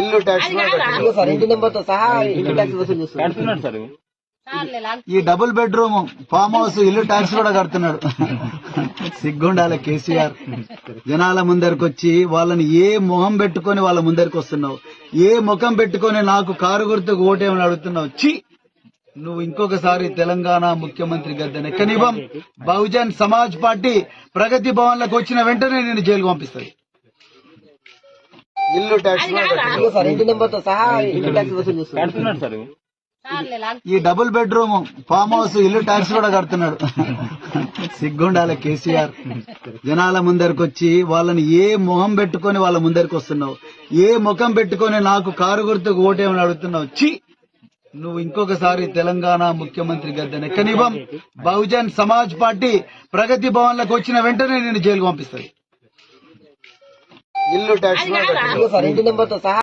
ఇల్లు tax sir ఇంటి నెంబర్తో సహా ఇంటి ట్యాక్స్ వసూలు చేస్తున్నారు. కడుతున్నాడు సార్. ఈ డబుల్ బెడ్రూమ్ ఫామ్ హౌస్ ఇల్లు ట్యాక్స్ కూడా కడుతున్నాడు సిగ్గుండాలి కేసీఆర్. జనాల ముందరికి వచ్చి వాళ్ళని ఏ మొహం పెట్టుకొని వాళ్ళ ముందరికి వస్తున్నావు ఏ ముఖం పెట్టుకొని నాకు కారు గుర్తుకు ఓటేమని అడుగుతున్నావు? చి నువ్వు ఇంకొకసారి తెలంగాణ ముఖ్యమంత్రి గద్దెని ఎక్కనివ్వం బహుజన్ సమాజ్ పార్టీ ప్రగతి భవన్లకు వచ్చిన వెంటనే నేను జైలు పంపిస్తాను ఇల్లు ట్యాక్స్ ఇంటి నెంబర్తో సహా ఇంటి ట్యాక్స్ వసూలు చేస్తున్నారు. సార్. ఈ డబుల్ బెడ్రూమ్ ఫామ్ హౌస్ ఇల్లు ట్యాక్స్ కూడా కడుతున్నాడు సిగ్గుండాలి కేసీఆర్. జనాల ముందరికి వచ్చి వాళ్ళని ఏ మొహం పెట్టుకొని వాళ్ళ ముందరికి వస్తున్నావు ఏ ముఖం పెట్టుకొని నాకు కారు గుర్తుకు ఓటేమని అడుగుతున్నావు? చి నువ్వు ఇంకొకసారి తెలంగాణ ముఖ్యమంత్రి గద్దెని ఎక్కనివ్వం బహుజన్ సమాజ్ పార్టీ ప్రగతి భవన్లకు వచ్చిన వెంటనే నేను జైలు పంపిస్తాను ఇల్లు ట్యాక్స్ ఇంటి నెంబర్తో సహా